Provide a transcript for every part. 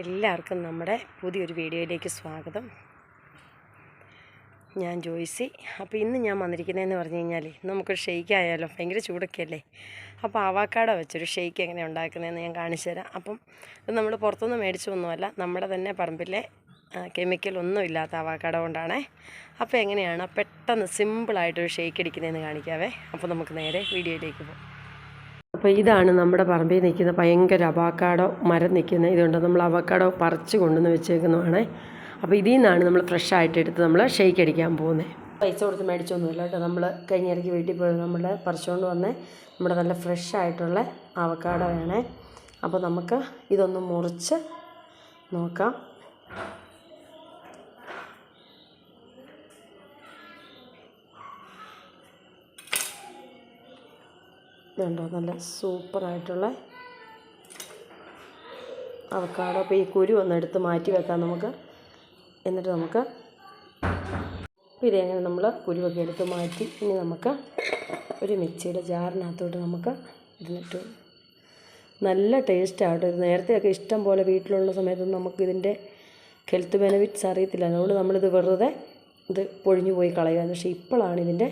എല്ലാവർക്കും നമ്മുടെ പുതിയൊരു വീഡിയോയിലേക്ക് സ്വാഗതം. ഞാൻ ജോയ്സി. അപ്പോൾ ഇന്ന് ഞാൻ വന്നിരിക്കുന്നതെന്ന് പറഞ്ഞു കഴിഞ്ഞാൽ നമുക്കൊരു ഷെയ്ക്ക് ആയാലോ? ഭയങ്കര ചൂടൊക്കെ അല്ലേ അപ്പോൾ അവാക്കാട വെച്ചൊരു ഷെയ്ക്ക് എങ്ങനെ ഉണ്ടാക്കുന്നതെന്ന് ഞാൻ കാണിച്ചു തരാം. അപ്പം ഇത് നമ്മൾ പുറത്തുനിന്ന് മേടിച്ചൊന്നുമല്ല നമ്മുടെ തന്നെ പറമ്പിലെ കെമിക്കൽ ഒന്നും ഇല്ലാത്ത അവാക്കാട കൊണ്ടാണേ. അപ്പോൾ എങ്ങനെയാണ് പെട്ടെന്ന് സിമ്പിളായിട്ടൊരു ഷെയ്ക്ക് അടിക്കുന്നതെന്ന് കാണിക്കാവേ. അപ്പോൾ നമുക്ക് നേരെ വീഡിയോയിലേക്ക് പോകാം. അപ്പോൾ ഇതാണ് നമ്മുടെ പറമ്പിൽ നിൽക്കുന്ന ഭയങ്കര അവക്കാടോ മരം നിൽക്കുന്ന ഇതുകൊണ്ട് നമ്മൾ അവക്കാടോ പറിച്ച് കൊണ്ടുവന്ന് വെച്ചേക്കുന്നതാണ്. അപ്പോൾ ഇതിൽ നിന്നാണ് നമ്മൾ ഫ്രഷ് ആയിട്ട് എടുത്ത് നമ്മൾ ഷെയ്ക്ക് അടിക്കാൻ പോകുന്നത്. പൈസ കൊടുത്ത് മേടിച്ചൊന്നുമില്ല കേട്ടോ. നമ്മൾ കഴിഞ്ഞ ഇടയ്ക്ക് വീട്ടിൽ പോയി നമ്മൾ പറിച്ചുകൊണ്ട് വന്ന്. നമ്മുടെ നല്ല ഫ്രഷ് ആയിട്ടുള്ള അവക്കാടോ വേണേ അപ്പോൾ നമുക്ക് ഇതൊന്ന് മുറിച്ച് നോക്കാം. ഇതുണ്ടോ? നല്ല സൂപ്പറായിട്ടുള്ള അവക്കാടോ. അപ്പോൾ ഈ കുരു ഒന്ന് എടുത്ത് മാറ്റി വെക്കാം നമുക്ക്. എന്നിട്ട് നമുക്ക് ഇതെങ്ങനെ നമ്മൾ കുരുവൊക്കെ എടുത്ത് മാറ്റി ഇനി നമുക്ക് ഒരു മിക്സിയുടെ ജാറിനകത്തോട്ട് നമുക്ക് ഇതിലിട്ട് നല്ല ടേസ്റ്റ് ആട്ടോ ഇത് നേരത്തെയൊക്കെ ഇഷ്ടം പോലെ വീട്ടിലുള്ള സമയത്തൊന്നും നമുക്ക് ഇതിന്റെ ഹെൽത്ത് ബെനിഫിറ്റ്സ് അറിയത്തില്ല. അതുകൊണ്ട് നമ്മളിത് വെറുതെ ഇത് പൊഴിഞ്ഞു പോയി കളയുക. പക്ഷേ ഇപ്പോഴാണ് ഇതിന്റെ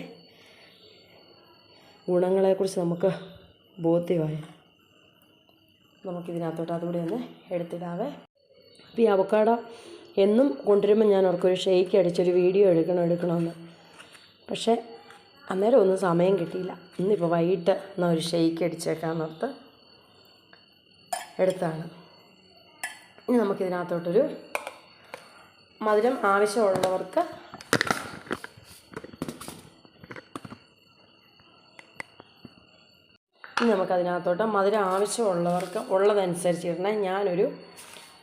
ഗുണങ്ങളെക്കുറിച്ച് നമുക്ക് ബോധ്യമായി. നമുക്കിതിനകത്തോട്ട് അതുകൂടി ഒന്ന് എടുത്തിടാവേ. അപ്പോൾ ഈ അവക്കാട എന്നും കൊണ്ടുവരുമ്പോൾ ഞാൻ ഓർക്കൊരു ഷെയ്ക്ക് അടിച്ചൊരു വീഡിയോ എടുക്കണം എടുക്കണമെന്ന്. പക്ഷേ അന്നേരം ഒന്നും സമയം കിട്ടിയില്ല. ഇന്നിപ്പോൾ വൈകിട്ട് എന്നാൽ ഒരു ഷെയ്ക്ക് അടിച്ചേക്കാമെന്നോർത്ത് എടുത്താണ്. ഇനി നമുക്കിതിനകത്തോട്ടൊരു മധുരം ആവശ്യമുള്ളവർക്ക് ഇനി നമുക്കതിനകത്തോട്ട് മധുരം ആവശ്യമുള്ളവർക്ക് ഉള്ളതനുസരിച്ച് ഇടണേ. ഞാനൊരു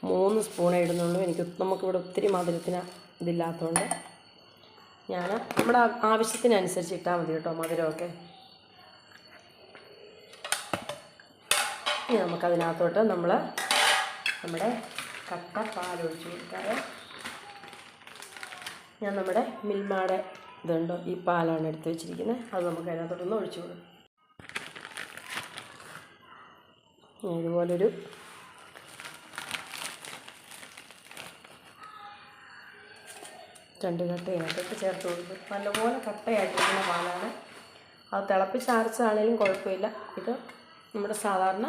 മൂന്ന് സ്പൂണേ ഇടുന്നുള്ളൂ. എനിക്ക് നമുക്കിവിടെ ഒത്തിരി മധുരത്തിന് ഇതില്ലാത്തതുകൊണ്ട് ഞാൻ നമ്മുടെ ആവശ്യത്തിനനുസരിച്ച് ഇട്ടാൽ മതി കേട്ടോ മധുരമൊക്കെ. ഇനി നമുക്കതിനകത്തോട്ട് നമ്മൾ നമ്മുടെ കട്ട പാൽ ഒഴിച്ച് കൊടുക്കാതെ ഞാൻ നമ്മുടെ മിൽമാടെ ഇതുണ്ടോ? ഈ പാലാണ് എടുത്ത് വെച്ചിരിക്കുന്നത് അത് നമുക്ക് അതിനകത്തോട്ടൊന്ന് ഒഴിച്ചു കൊടുക്കും. ഇതുപോലൊരു രണ്ട് കട്ടയായിട്ടൊക്കെ ചേർത്ത് കൊടുക്കും. നല്ലപോലെ കട്ടയായിട്ടിരിക്കുന്ന പാലാണ്. അത് തിളപ്പിച്ചാർച്ചാണേലും കുഴപ്പമില്ല. ഇത് നമ്മുടെ സാധാരണ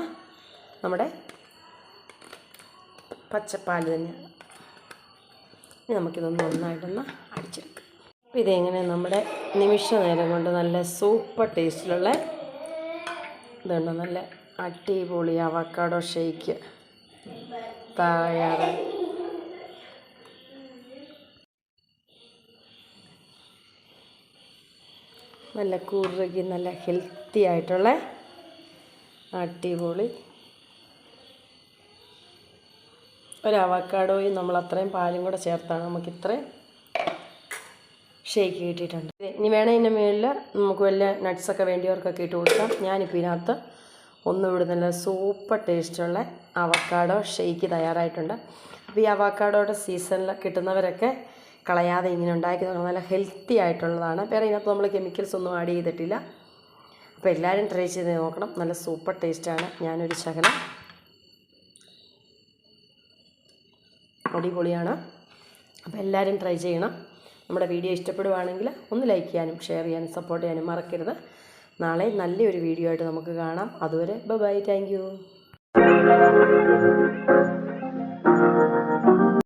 നമ്മുടെ പച്ചപ്പാൽ തന്നെയാണ് ഇനി നമുക്കിതൊന്ന് നന്നായിട്ടൊന്ന് അടിച്ചെടുക്കാം. അപ്പോൾ ഇതെങ്ങനെ നമ്മുടെ നിമിഷ നേരം കൊണ്ട് നല്ല സൂപ്പർ ടേസ്റ്റിലുള്ള ഇതുണ്ട്? നല്ല അടിപൊളി അവക്കാടോ ഷേക്ക്. തയ്യാറ നല്ല കുറുകി നല്ല ഹെൽത്തി ആയിട്ടുള്ള അടിപൊളി ഒരു അവക്കാടോയും നമ്മൾ അത്രയും പാലും കൂടെ ചേർത്താണ് നമുക്ക് ഇത്രയും ഷേക്ക് കിട്ടിയിട്ടുണ്ട്. ഇനി വേണേൽ ഇതിന്റെ മുകളിൽ നമുക്ക് വല്ല നട്ട്സൊക്കെ വേണ്ടിയവർക്കൊക്കെ ഇട്ട് കൊടുക്കാം. ഞാനിപ്പോൾ ഇതിനകത്ത് ഒന്നും ഇവിടെ നല്ല സൂപ്പർ ടേസ്റ്റുള്ള അവക്കാടോ ഷെയ്ക്ക് തയ്യാറായിട്ടുണ്ട്. അപ്പോൾ ഈ അവക്കാടോയുടെ സീസണിൽ കിട്ടുന്നവരൊക്കെ കളയാതെ ഇങ്ങനെ ഉണ്ടാക്കി നല്ല ഹെൽത്തി ആയിട്ടുള്ളതാണ്. വേറെ ഇതിനകത്ത് നമ്മൾ കെമിക്കൽസ് ഒന്നും ആഡ് ചെയ്തിട്ടില്ല. അപ്പോൾ എല്ലാവരും ട്രൈ ചെയ്ത് നോക്കണം. നല്ല സൂപ്പർ ടേസ്റ്റാണ്. ഞാനൊരു ശകലം അടിപൊളിയാണ്. അപ്പോൾ എല്ലാവരും ട്രൈ ചെയ്യണം. നമ്മുടെ വീഡിയോ ഇഷ്ടപ്പെടുവാണെങ്കിൽ ഒന്ന് ലൈക്ക് ചെയ്യാനും ഷെയർ ചെയ്യാനും സപ്പോർട്ട് ചെയ്യാനും മറക്കരുത്. നാളെ നല്ലൊരു വീഡിയോ ആയിട്ട് നമുക്ക് കാണാം. അതുവരെ ബൈ താങ്ക് യു.